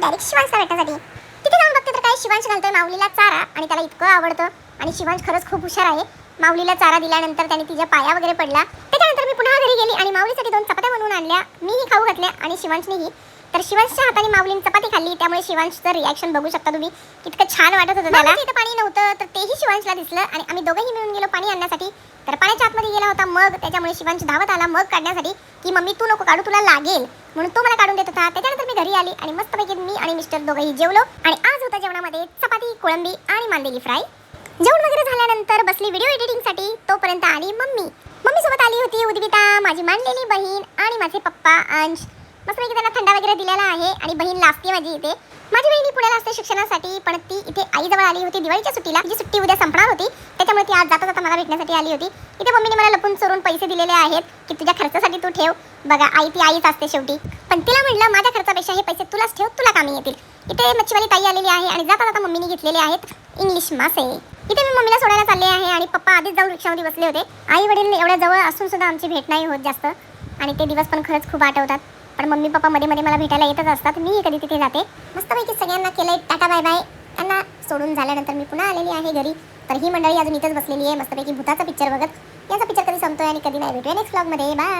Direct शिवांशला भेटण्यासाठी. तिथे जाऊन बघते तर काय शिवांश घालतोय माऊलीला चारा आणि त्याला इतकं आवडतं. आणि शिवांश खरंच खूप हुशार आहे. माऊलीला चारा दिल्यानंतर त्याने तिच्या पाया वगैरे पडला. त्याच्यानंतर मी पुन्हा घरी गेली आणि माऊलीसाठी दोन चपात्या बनवून आणल्या. मीही खाऊ घातल्या आणि शिवांशनेही. तर शिवांशच्या हाताने माऊलीने चपाती खाल्ली. त्यामुळे शिवांशचं रिॲक्शन बघू शकता तुम्ही. इतकं छान वाटत होतं त्याला. इथं पाणी नव्हतं तर तेही शिवांशला दिसलं. आणि आम्ही दोघंही मिळून गेलो पाणी आणण्यासाठी. तर पाण्याच्या आतमध्ये गेला होता मग. त्याच्यामुळे शिवांश धावत आला मग काढण्यासाठी. की मम्मी तू नको काढू तुला लागेल. म्हणून तो मला काढून देत होता. त्याच्यानंतर मी घरी आली आणि मस्तपैकी मी आणि मिस्टर दोघंही जेवलो. आणि आज होता जेवणामध्ये चपाती कोळंबी आणि मांदेली फ्राय. जेवण वगैरे झाल्यानंतर बसली व्हिडिओ एडिटिंगसाठी तोपर्यंत आली मम्मी. मम्मीसोबत आली होती उद्विता माझी मांडलेली बहीण आणि माझे पप्पा अंश. मस्तपैकी त्यांना थंडा वगैरे दिलेला आहे आणि बहीण लाजते माझी इथे. माझी बहिणी पुण्याला असते शिक्षणासाठी पण ती इथे आईजवळ आली होती दिवाळीच्या सुट्टीला. जी सुट्टी उद्या संपणार होती त्याच्यामुळे ती आज जाता जाता मला भेटण्यासाठी आली होती. इथे मम्मीने मला लपून चोरून पैसे दिलेले आहेत की तुझ्या खर्चासाठी तू ठेव. बघा आई ती आईच असते शेवटी. पण तिला म्हटलं माझ्या खर्चापेक्षा हे पैसे तुलाच ठेव तुला कामी येतील. इथे मच्छीवाली ताई आलेली आहे आणि जाता जाता मम्मीने घेतलेले आहेत इंग्लिश मासे. इथे मी मम्मीला सोडायला चालले आहे आणि पप्पा आधीच जाऊन रिक्षामध्ये बसले होते. आई वडील एवढ्या जवळ असून सुद्धा आमची भेट नाही होत जास्त. आणि ते दिवस पण खरंच खूप आठवतात. पण मम्मी पप्पा मध्ये मध्ये मला भेटायला येतच असतात. मी कधी तिथे जाते. मस्तपैकी सगळ्यांना केलंय. Tata bye bye. त्यांना सोडून झाल्यानंतर मी पुन्हा आलेली आहे घरी. तर ही मंडळी अजून इथंच बसलेली आहे. मस्तपैकी भूताचा पिक्चर बघत. याचा पिक्चर कधी संपतोय आणि कधी नाही भेटूया. नेक्स्ट ब्लॉगमध्ये बाय